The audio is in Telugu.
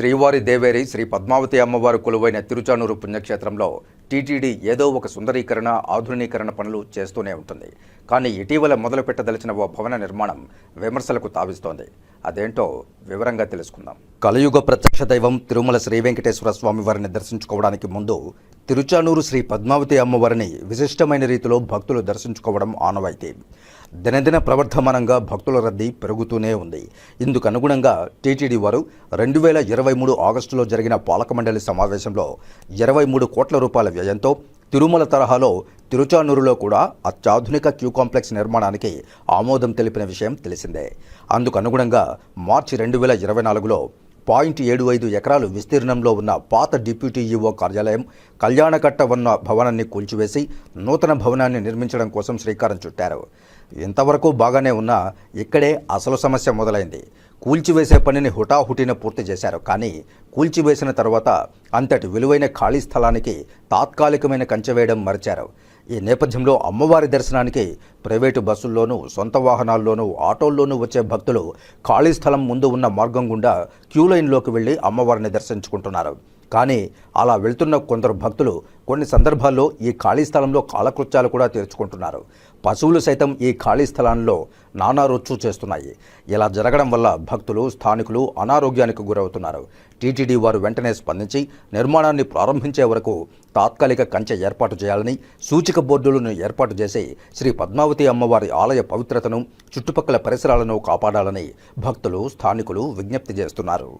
శ్రీవారి దేవేరి శ్రీ పద్మావతి అమ్మవారు కొలువైన తిరుచానూరు పుణ్యక్షేత్రంలో టీటీడీ ఏదో ఒక సుందరీకరణ ఆధునీకరణ పనులు చేస్తూనే ఉంటుంది. కానీ ఇటీవల మొదలుపెట్టదలిచిన ఓ భవన నిర్మాణం విమర్శలకు తావిస్తోంది. అదేంటో వివరంగా తెలుసుకుందాం. కలయుగ ప్రత్యక్ష దైవం తిరుమల శ్రీ వెంకటేశ్వర స్వామి వారిని దర్శించుకోవడానికి ముందు తిరుచానూరు శ్రీ పద్మావతి అమ్మవారిని విశిష్టమైన రీతిలో భక్తులు దర్శించుకోవడం ఆనవాయితీ. దినదిన ప్రవర్ధమానంగా భక్తుల రద్దీ పెరుగుతూనే ఉంది. ఇందుకు అనుగుణంగా టీటీడీ వారు రెండు వేల ఇరవై మూడు ఆగస్టులో జరిగిన పాలక మండలి సమావేశంలో ఇరవై మూడు కోట్ల రూపాయల వ్యయంతో తిరుమల తరహాలో తిరుచానూరులో కూడా అత్యాధునిక క్యూ కాంప్లెక్స్ నిర్మాణానికి ఆమోదం తెలిపిన విషయం తెలిసిందే. అందుకు అనుగుణంగా మార్చి రెండు వేల ఇరవై నాలుగులో పాయింట్ ఏడు ఐదు ఎకరాలు విస్తీర్ణంలో ఉన్న పాత డిప్యూటీ ఈఓ కార్యాలయం కళ్యాణకట్ట ఉన్న భవనాన్ని కూల్చివేసి నూతన భవనాన్ని నిర్మించడం కోసం శ్రీకారం చుట్టారు. ఇంతవరకు బాగానే ఉన్నా ఇక్కడే అసలు సమస్య మొదలైంది. కూల్చివేసే పనిని హుటాహుటిన పూర్తి చేశారు. కానీ కూల్చివేసిన తర్వాత అంతటి విలువైన ఖాళీ స్థలానికి తాత్కాలికమైన కంచె వేయడం మరిచారు. ఈ నేపథ్యంలో అమ్మవారి దర్శనానికి ప్రైవేటు బస్సుల్లోనూ సొంత వాహనాల్లోనూ ఆటోల్లోనూ వచ్చే భక్తులు ఖాళీ స్థలం ముందు ఉన్న మార్గం గుండా క్యూ లైన్లోకి వెళ్ళి అమ్మవారిని దర్శించుకుంటున్నారు. కానీ అలా వెళ్తున్న కొందరు భక్తులు కొన్ని సందర్భాల్లో ఈ ఖాళీ స్థలంలో కాలకృత్యాలు కూడా తీర్చుకుంటున్నారు. పశువులు సైతం ఈ ఖాళీ స్థలాల్లో నానా రొచ్చు చేస్తున్నాయి. ఇలా జరగడం వల్ల భక్తులు స్థానికులు అనారోగ్యానికి గురవుతున్నారు. టీటీడీ వారు వెంటనే స్పందించి నిర్మాణాన్ని ప్రారంభించే వరకు తాత్కాలిక కంచె ఏర్పాటు చేయాలని సూచిక బోర్డులను ఏర్పాటు చేసి శ్రీ పద్మావతి అమ్మవారి ఆలయ పవిత్రతను చుట్టుపక్కల పరిసరాలను కాపాడాలని భక్తులు స్థానికులు విజ్ఞప్తి చేస్తున్నారు.